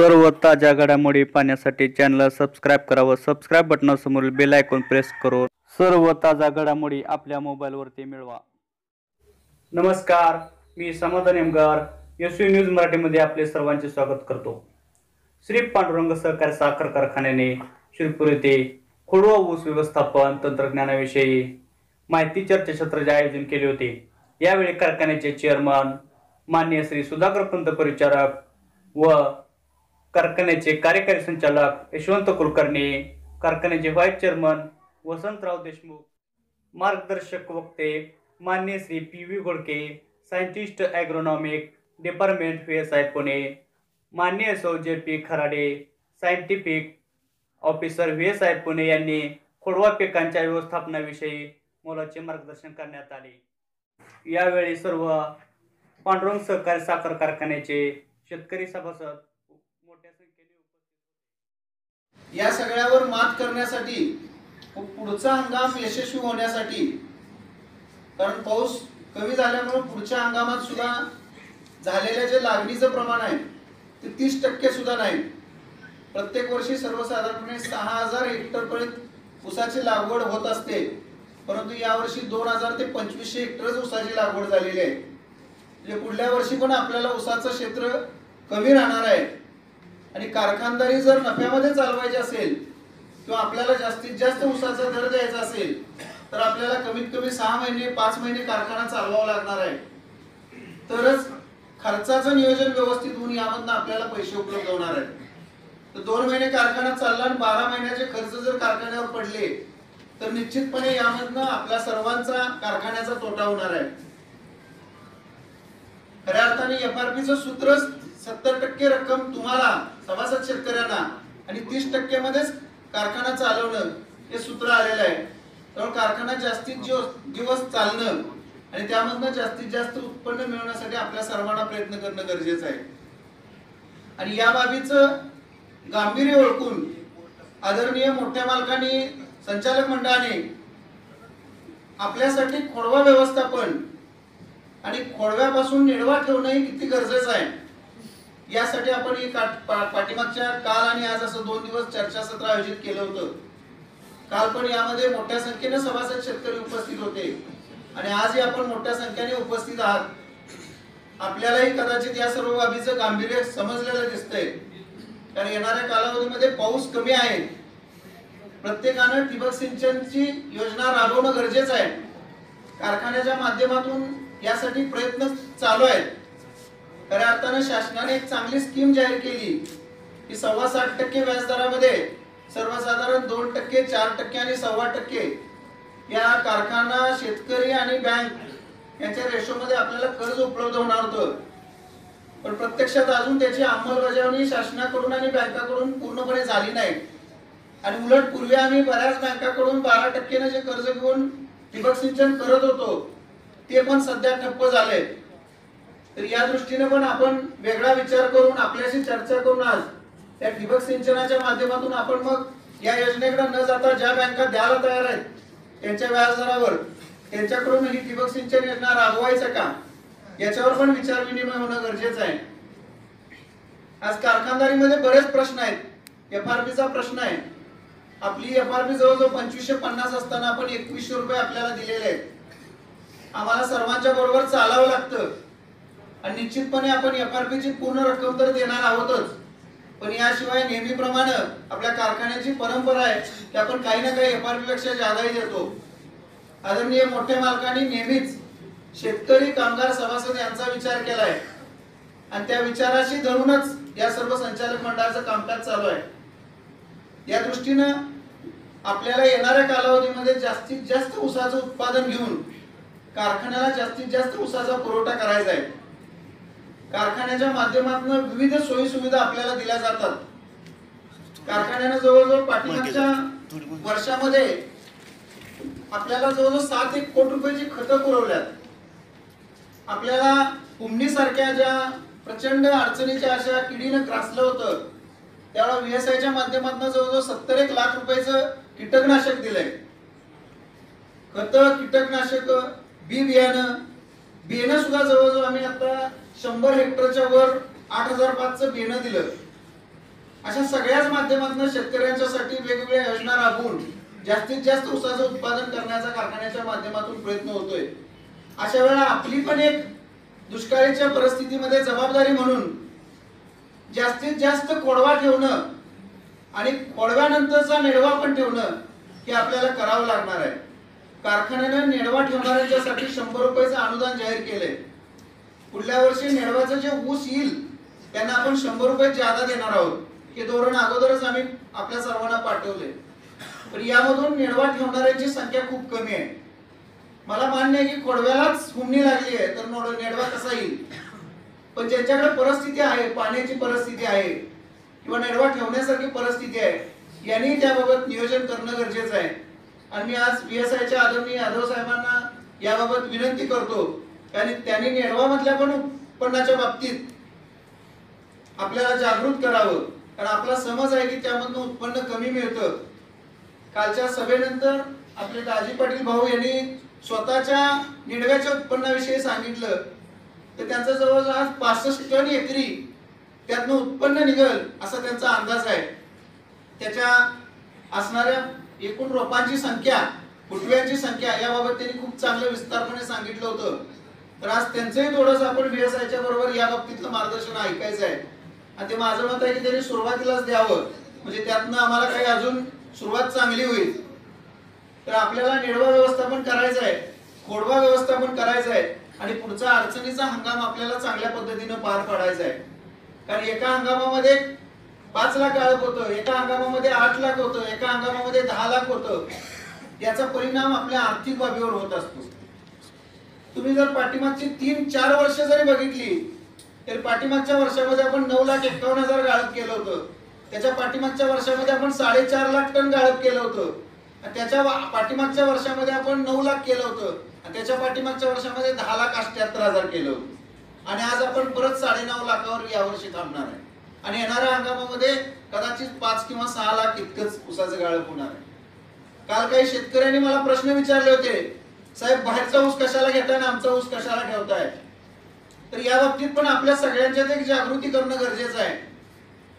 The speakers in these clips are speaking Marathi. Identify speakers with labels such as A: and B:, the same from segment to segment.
A: सर्व ताज्या घडामोडी पाहण्यासाठी चॅनलला सबस्क्राईब करावं सबस्क्राईब बटनासमोरील बेल आयकॉन प्रेस करून सर्व ताज्या घडामोडी आपल्या मोबाईलवरती मिळवा. नमस्कार मी समाधान एमगार एस न्यूज मराठीमध्ये आपले सर्वांचे स्वागत करतो. श्री पांडुरंग सहकारी साखर कारखान्याने शिरपूर येथे खोडवा ऊस व्यवस्थापन तंत्रज्ञानाविषयी माहिती चर्चासत्राचे आयोजन केले होते. यावेळी कारखान्याचे चेअरमन मान्य श्री सुधाकर पंत परिचारक व कारखान्याचे कार्यकारी संचालक यशवंत कुलकर्णी कारखान्याचे व्हाईस चेअरमन वसंतराव देशमुख मार्गदर्शक वक्ते मान्य Shri P V Ghodke scientist agronomic department V S I Pune मान्य Sau J P Kharade scientific officer V S I Pune यांनी खोडवा पिकांच्या व्यवस्थापनाविषयी मोलाचे मार्गदर्शन करण्यात आले. यावेळी सर्व पांडुरंग सहकारी साखर कारखान्याचे शेतकरी सभासद मोठ्या संख्येने उपस्थित
B: या सगळ्यावर मात करण्यासाठी पुढचा हंगाम यशस्वी होण्यासाठी कारण पाऊस कमी झाल्यामुळे पुढच्या हंगामात सुद्धा झालेल्या जे लागणीचं प्रमाण आहे ते तीस टक्के सुद्धा नाही. प्रत्येक वर्षी सर्वसाधारणपणे सहा हजार हेक्टरपर्यंत ऊसाची लागवड होत असते. परंतु यावर्षी दोन हजार ते पंचवीसशे हेक्टरच ऊसाची लागवड झालेली आहे. म्हणजे पुढल्या वर्षी पण आपल्याला ऊसाचं क्षेत्र कमी राहणार आहे. आणि कारखानदारी जर नफ्यामध्ये चालवायची असेल किंवा आपल्याला जास्तीत जास्त उसाचा दर द्यायचा असेल तर आपल्याला कमीत कमी सहा महिने पाच महिने कारखाना चालवावा लागणार आहे. तरच खर्चाचं नियोजन व्यवस्थित होऊन यामधनं आपल्याला पैसे उपलब्ध होणार आहे तर दोन महिने कारखाना चालला आणि बारा महिन्याचे खर्च जर कारखान्यावर पडले तर निश्चितपणे यामधनं आपल्या सर्वांचा कारखान्याचा तोटा होणार आहे. खऱ्या अर्थाने एफआरपीचं सूत्र सत्तर टक्के रक्कम तुम्हाला सभासद शेतकऱ्यांना आणि तीस टक्के मध्येच कारखाना चालवणं हे सूत्र आलेलं आहे. त्यामुळे कारखाना जास्तीत दिवस चालणं आणि त्यामधनं जास्तीत जास्त उत्पन्न मिळवण्यासाठी आपल्या सर्वांना प्रयत्न करणं गरजेचं आहे. आणि या बाबीचं गांभीर्य ओळखून आदरणीय मोठ्या मालकांनी संचालक मंडळाने आपल्यासाठी खोडवा व्यवस्थापन आणि खोडव्यापासून निडवा ठेवणं हे किती गरजेचं आहे. यासाठी आपण ही पा- पाठीमागच्या काल आणि आज असं दोन दिवस चर्चासत्र आयोजित केलं होतं. काल पण यामध्ये मोठ्या संख्येने सभासद शेतकरी उपस्थित होते. आणि आजही आपण मोठ्या संख्येने उपस्थित आहात. आपल्यालाही कदाचित या सर्व बाबीचं गांभीर्य समजलेलं दिसतंय. कारण येणाऱ्या कालावधीमध्ये पाऊस कमी आहे. प्रत्येकानं ठिबक सिंचनची योजना राबवणं गरजेचं आहे. कारखान्याच्या माध्यमातून यासाठी प्रयत्न चालू आहेत. खऱ्या अर्थानं शासनाने एक चांगली स्कीम जाहीर केली. की सव्वा साठ टक्के व्याजदरामध्ये सर्वसाधारण दोन टक्के चार टक्के आणि सव्वा टक्के या कारखाना शेतकरी आणि बँक यांच्या रेशोमध्ये आपल्याला कर्ज उपलब्ध होणार होतं. पण प्रत्यक्षात अजून त्याची अंमलबजावणी शासनाकडून आणि बँकाकडून पूर्णपणे झाली नाही. आणि उलट पूर्वी आम्ही बऱ्याच बँकाकडून बारा टक्केनं जे कर्ज घेऊन ठिबक सिंचन करत होतो ते पण सध्या ठप्प झाले तर या दृष्टीने पण आपण वेगळा विचार करून आपल्याशी चर्चा करून आज त्या ठिबक सिंचनाच्या माध्यमातून आपण मग या योजनेकडे न जाता ज्या बँका द्यायला तयार आहेत त्यांच्या व्याजदरावर त्यांच्याकडून ही ठिबक सिंचन योजना राबवायचं का याच्यावर पण विचार विनिमय होणं गरजेचं आहे. आज कारखानदारीमध्ये बरेच प्रश्न आहेत. एफ आर पीचा प्रश्न आहे. आपली एफ आर पी जवळजवळ पंचवीसशे पन्नास असताना आपण एकवीसशे रुपये आपल्याला दिलेले आहेत. आम्हाला सर्वांच्या बरोबर चालावं लागतं. आणि निश्चितपणे आपण एफ आर पीची पूर्ण रक्कम तर देणार आहोतच. पण याशिवाय नेहमीप्रमाणे आपल्या कारखान्याची परंपरा आहे की आपण काही ना काही एफ आर पी पेक्षा जादाही देतो. आदरणीय मोठ्या मालकांनी नेहमीच शेतकरी कामगार सभासद यांचा विचार केलाय. आणि त्या विचाराशी धरूनच या सर्व संचालक मंडळाचं कामकाज चालू आहे. या दृष्टीनं आपल्याला येणाऱ्या कालावधीमध्ये जास्तीत जास्त उसाचं उत्पादन घेऊन कारखान्याला जास्तीत जास्त उसाचा पुरवठा करायचा आहे. कारखान्याच्या माध्यमातून विविध सोयी सुविधा आपल्याला दिल्या जातात. कारखान्यानं जवळजवळ पाठीमागच्या वर्षामध्ये आपल्याला जवळजवळ सात एक कोटी रुपयाची खतं पुरवल्यात. आपल्याला कुंभणीसारख्या ज्या प्रचंड अडचणीच्या अशा किडीनं ग्रासलं होतं त्यावेळेला व्हीएसआयच्या माध्यमातून जवळजवळ सत्तर एक लाख रुपयाचं कीटकनाशक दिलंय. खत कीटकनाशक बी बियाणं. बियाणं सुद्धा जवळजवळ आम्ही आता शंभर हेक्टरच्या वर आठ हजार पाचचं बियाणं दिलं. अशा सगळ्याच माध्यमातून शेतकऱ्यांच्यासाठी वेगवेगळ्या योजना राबवून जास्तीत जास्त ऊसाचं उत्पादन करण्याचा कारखान्याच्या माध्यमातून प्रयत्न होतोय. अशा वेळेला आपली पण एक दुष्काळीच्या परिस्थितीमध्ये जबाबदारी म्हणून जास्तीत जास्त कोडवा ठेवणं आणि कोडव्यानंतरचा मेढवा पण ठेवणं हे आपल्याला करावं लागणार आहे. कारखान्यानं नेडवा ठेवणाऱ्यांच्यासाठी शंभर रुपयाचं अनुदान जाहीर केलंय. पुढल्या वर्षी नेडवाचं जे ऊस येईल त्यांना आपण शंभर रुपये जादा देणार आहोत. हे धोरण अगोदरच आम्ही आपल्या सर्वांना पाठवले पण यामधून नेडवा ठेवणाऱ्यांची संख्या खूप कमी आहे. मला मान्य आहे की खोडव्यालाच हुमणी लागली आहे तर नोड- नेडवा कसा येईल? पण ज्यांच्याकडे परिस्थिती आहे पाण्याची परिस्थिती आहे किंवा नेडवा ठेवण्यासारखी परिस्थिती आहे यांनी त्याबाबत नियोजन करणं गरजेचं आहे. आणि मी आज पी एस आयच्या आदरणीय यादव साहेबांना याबाबत विनंती करतो. आणि त्यांनी नेडवा मधल्या पण उत्पन्नाच्या बाबतीत आपल्याला जागृत करावं. कारण आपला समज आहे की त्यामधनं उत्पन्न कमी मिळतं. कालच्या सभेनंतर आपले दाजी पाटील भाऊ यांनी स्वतःच्या निडव्याच्या उत्पन्नाविषयी सांगितलं. तर त्यांचा जवळजवळ पासष्ट टन एकरी त्यातनं उत्पन्न निघल असा त्यांचा अंदाज आहे. त्याच्या असणाऱ्या एकूण रोपांची संख्या फुटव्यांची संख्या याबाबत त्यांनी खूप चांगलं विस्तारपणे सांगितलं होतं. तर आज त्यांचंही थोडंसं आपण व्यावसायाच्या बरोबर या बाबतीतलं मार्गदर्शन ऐकायचं आहे. आणि ते माझं मत आहे की त्यांनी सुरुवातीलाच द्यावं. म्हणजे त्यातनं आम्हाला काही अजून सुरुवात चांगली होईल. तर आपल्याला निडवा व्यवस्थापन करायचं आहे खोडवा व्यवस्थापन करायचं आहे आणि पुढचा अडचणीचा हंगाम आपल्याला चांगल्या पद्धतीनं पार पाडायचा आहे. कारण एका हंगामामध्ये पाच लाख गाळप होतं एका हंगामामध्ये आठ लाख होतं एका हंगामामध्ये दहा लाख होतं. याचा परिणाम आपल्या आर्थिक बाबीवर होत असतो. तुम्ही जर पाठीमागची तीन चार वर्ष जरी बघितली तर पाठीमागच्या वर्षामध्ये आपण नऊ लाख एक्कावन्न हजार गाळप केलं होतं. त्याच्या पाठीमागच्या वर्षामध्ये आपण साडेचार लाख टन गाळप केलं होतं. त्याच्या पाठीमागच्या वर्षामध्ये आपण नऊ लाख केलं होतं. आणि त्याच्या पाठीमागच्या वर्षामध्ये दहा लाख अठ्याहत्तर हजार केलं होतं. आणि आज आपण परत साडेनऊ लाखावर यावर्षी थांबणार आहे. आणि येणाऱ्या हंगामामध्ये कदाचित पाच किंवा सहा लाख इतकंच ऊसाचं गाळप होणार आहे. काल काही शेतकऱ्यांनी मला प्रश्न विचारले होते साहेब बाहेरचा ऊस कशाला घेताय आणि आमचा ऊस कशाला ठेवताय? तर या बाबतीत पण आपल्या सगळ्यांच्यात एक जागृती करणं गरजेचं आहे.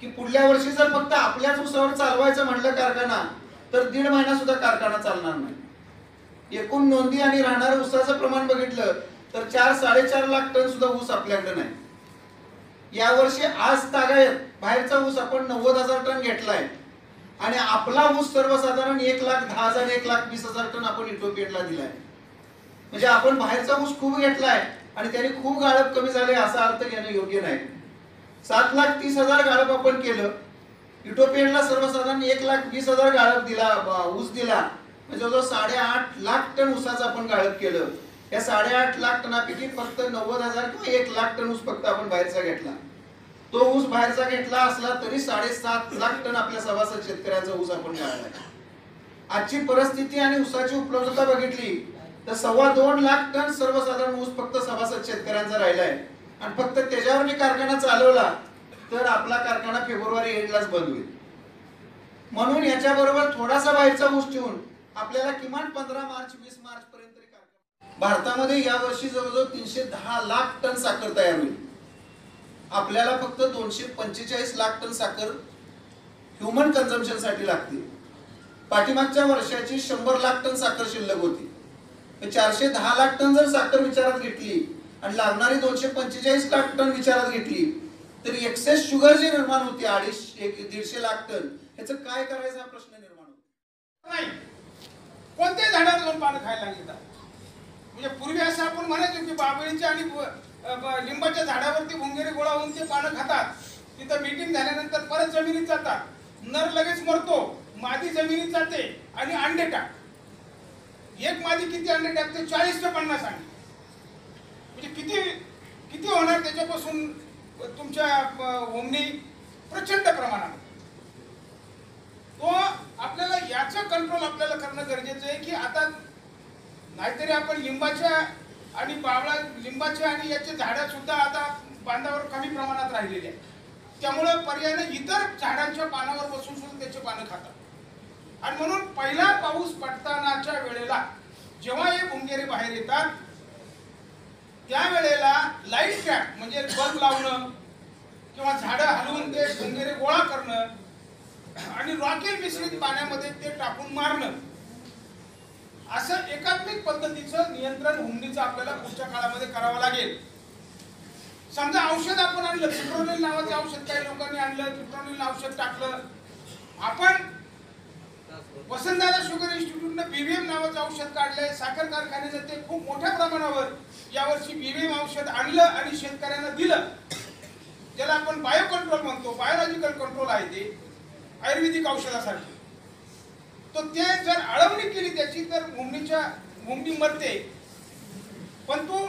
B: की पुढल्या वर्षी जर फक्त आपल्याच ऊसावर चालवायचं म्हटलं कारखाना तर दीड महिना सुद्धा कारखाना चालणार नाही. एकूण नोंदी आणि राहणाऱ्या ऊसाचं प्रमाण बघितलं तर चार साडेचार लाख टन सुद्धा ऊस आपल्याकडे नाही. यावर्षी आज तागायत. बाहेरचा ऊस आपण नव्वद हजार टन घेतलाय. आणि आपला ऊस सर्वसाधारण एक लाख दहा हजार एक लाख वीस हजार टन आपण इथोपियनला दिलाय. म्हणजे आपण बाहेरचा ऊस खूप घेतलाय आणि त्याने खूप गाळप कमी झाले असा अर्थ घेणं योग्य नाही. सात लाख तीस हजार गाळप आपण केलं. इटोपियनला सर्वसाधारण एक लाख वीस हजार गाळप दिला ऊस दिला. म्हणजे जवळजवळ साडेआठ लाख टन ऊसाचं आपण गाळप केलं. या साडेआठ लाख टनापैकी फक्त नव्वद हजार किंवा एक लाख टन ऊस फक्त आपण बाहेरचा घेतला. तो ऊस बाहेरचा घेतला असला तरी साडेसात लाख टन आपल्या सभासद शेतकऱ्यांचा ऊस आपण मिळाला आजची परिस्थिती आणि ऊसाची उपलब्धता बघितली तर सव्वा दोन लाख टन सर्वसाधारण ऊस फक्त सभासद शेतकऱ्यांचा राहिलाय आणि फक्त त्याच्यावर मी कारखाना चालवला तर आपला कारखाना फेब्रुवारी एंडलाच बंद होईल. म्हणून याच्या बरोबर थोडासा बाहेरचा ऊस ठेवून आपल्याला किमान पंधरा मार्च वीस मार्च पर्यंत भारतामध्ये यावर्षी जवळजवळ तीनशे दहा लाख टन साखर तयार होईल. आपल्याला फक्त दोनशे पंचेचाळीस लाख टन साखर ह्युमन कन्झम्पशनसाठी लागते. पाठीमागच्या वर्षाची शंभर लाख टन साखर शिल्लक होती. चारशे दहा लाख टन जर साखर विचारात घेतली आणि लागणारी दोनशे पंचेचाळीस लाख टन विचारात घेतली तर एक्सेस शुगर जी निर्माण होती अडीच एक दीडशे लाख टन याचं काय करायचा प्रश्न निर्माण होतो.
C: नाही. कोणत्या झाडावर जाऊन पानं खायला घेतात म्हणजे पूर्वी असं आपण म्हणायचो की बाबळीच्या आणि लिंबाच्या झाडावरती भुंगेरी गोळा होऊन ते पानं खातात. तिथं मीटिंग झाल्यानंतर परत जमिनीत जातात. नर लगेच मरतो. मादी जमिनीत जाते आणि अंडे टाक. एक मादी किती अंडे टाकते? चाळीस ते पन्नास अंडे. म्हणजे किती किती होणार त्याच्यापासून तुमच्या होमनी प्रचंड प्रमाणात. तो आपल्याला याचं कंट्रोल आपल्याला करणं गरजेचं आहे की आता नाहीतरी आपण लिंबाच्या आणि बावळा लिंबाच्या आणि याचे झाडं सुद्धा आता बांधावर कमी प्रमाणात राहिलेली आहेत. त्यामुळं पर्यायाने इतर झाडांच्या पानावर बसून सुद्धा त्याचे पानं खातात. आणि म्हणून पहिला पाऊस पडतानाच्या वेळेला जेव्हा हे भुंगेरे बाहेर येतात त्यावेळेला लाइट ट्रॅप म्हणजे बल्ब लावणं किंवा झाडं हलवून ते भुंगेरे गोळा करणं आणि रॉकेल मिश्रित पाण्यामध्ये ते टाकून मारणं असं एकात्मिक पद्धतीचं नियंत्रण हुंडीचं आपल्याला पुढच्या काळामध्ये करावं लागेल. समजा औषध आपण आणलं पिप्रोनिल नावाचं औषध काही लोकांनी आणलं पिप्रोनिल औषध टाकलं. आपण वसंतदादा शुगर इन्स्टिट्यूटनं बीबीएम नावाचं औषध काढलंय साखर कारखान्याचं ते खूप मोठ्या प्रमाणावर यावर्षी बीबीएम औषध आणलं आणि शेतकऱ्यांना दिलं. ज्याला आपण बायो कंट्रोल म्हणतो बायोलॉजिकल कंट्रोल आहे ते आयुर्वेदिक औषधासाठी. तो ते जर अळवणी केली त्याची तर मुंगणीच्या मुंगणी मरते. पण तो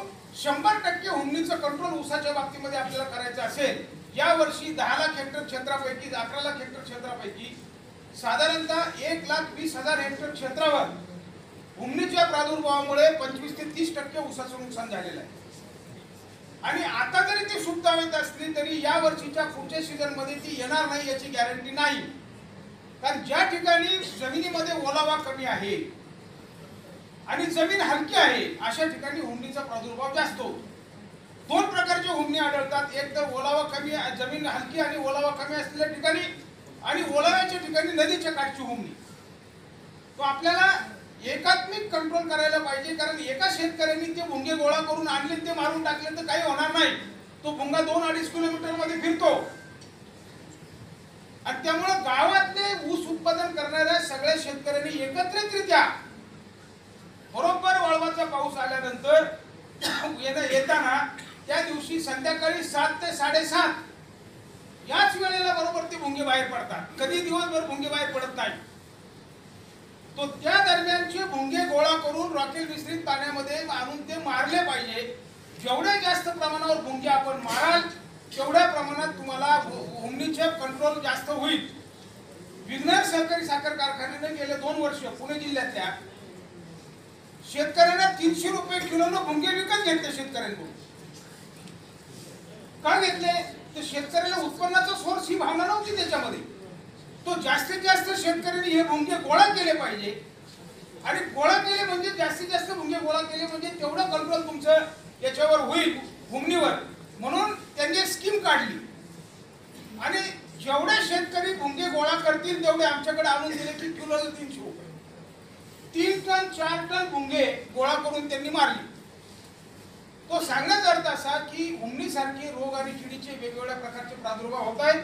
C: शंभर टक्के हुमणीचं कंट्रोल उसाच्या बाबतीमध्ये आपल्याला करायचं असेल या वर्षी दहा लाख हेक्टर क्षेत्रापैकी अकरा लाख हेक्टर क्षेत्रापैकी साधारणतः एक लाख वीस हजार हेक्टर क्षेत्रावर हुमणीच्या प्रादुर्भावामुळे पंचवीस ते तीस टक्के ऊसाचं नुकसान झालेलं आहे. आणि आता जरी ती सुप्तावीत असली तरी या वर्षीच्या पुढच्या सीझनमध्ये ती येणार नाही याची गॅरंटी नाही. कारण ज्या ठिकाणी जमिनीमध्ये ओलावा कमी आहे आणि जमीन हलकी आहे अशा ठिकाणी हुंडीचा प्रादुर्भाव जास्त होतो. दोन प्रकारचे हुंडी आढळतात. एक तर ओलावा कमी जमीन हलकी आणि ओलावा कमी असलेल्या ठिकाणी आणि ओलाव्याच्या ठिकाणी नदीच्या काठची हुंडी तो आपल्याला एकात्मिक कंट्रोल करायला पाहिजे कारण एका शेतकऱ्यांनी ते भुंगे गोळा करून आणले ते मारून टाकले तर काही होणार नाही. तो भुंगा दोन अडीच किलोमीटरमध्ये फिरतो. आणि त्यामुळे गावातले ऊस उत्पादन करणाऱ्या सगळ्या शेतकऱ्यांनी एकत्रितरित्या बरोबर वळवाचा पाऊस आल्यानंतर येताना त्या दिवशी संध्याकाळी सात ते साडेसात याच वेळेला बरोबर ते भुंगे बाहेर पडतात. कधी दिवसभर भुंगे बाहेर पडत नाही. तो त्या दरम्यानचे भुंगे गोळा करून रॉकेल मिश्रित पाण्यामध्ये आणून ते मारले पाहिजे. जेवढ्या जास्त प्रमाणावर भुंगे आपण माराल तेवढ्या प्रमाणात तुम्हाला कंट्रोल जास्त होईल. विघ्नर सहकारी साखर कारखान्याने गेले दोन वर्ष पुणे जिल्ह्यातल्या. शेतकऱ्यांना तीनशे रुपये किलोनं भुंगे विकत घेतले शेतकऱ्यांकडून. का घेतले? तर शेतकऱ्याला उत्पन्नाचा सोर्स ही भावना नव्हती त्याच्यामध्ये. तो जास्तीत जास्त शेतकऱ्यांनी हे भुंगे गोळा केले पाहिजे. आणि गोळा केले म्हणजे जास्तीत जास्त भुंगे गोळा केले म्हणजे तेवढं कंट्रोल तुमचं याच्यावर होईल भुमणीवर म्हणून त्यांनी स्कीम काढली आणि जेवढे शेतकरी भुंगे गोळा करतील तेवढे आमच्याकडे आणून दिले की किलोला तीनशे रुपये. तीन टन चार टन भुंगे गोळा करून त्यांनी मारली. तो सांगण्याचा अर्थ असा की हुमणीसारखे रोग आणि किडीचे वेगवेगळ्या प्रकारचे प्रादुर्भाव होत आहेत.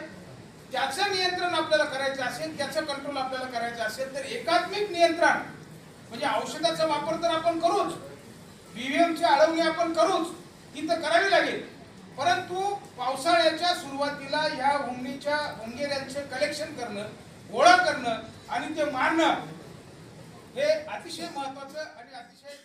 C: त्याचं नियंत्रण आपल्याला करायचं असेल त्याचं कंट्रोल आपल्याला करायचं असेल तर एकात्मिक नियंत्रण म्हणजे औषधाचा वापर तर आपण करूच. बीव्हीएमची अळवणी आपण करूच. ती तर करावी लागेल. परंतु पावसाळ्याच्या सुरुवातीला ह्या हुंगणीच्या हुंगेऱ्यांचे कलेक्शन करणं गोळा करणं आणि ते मारणं हे अतिशय महत्वाचं आणि अतिशय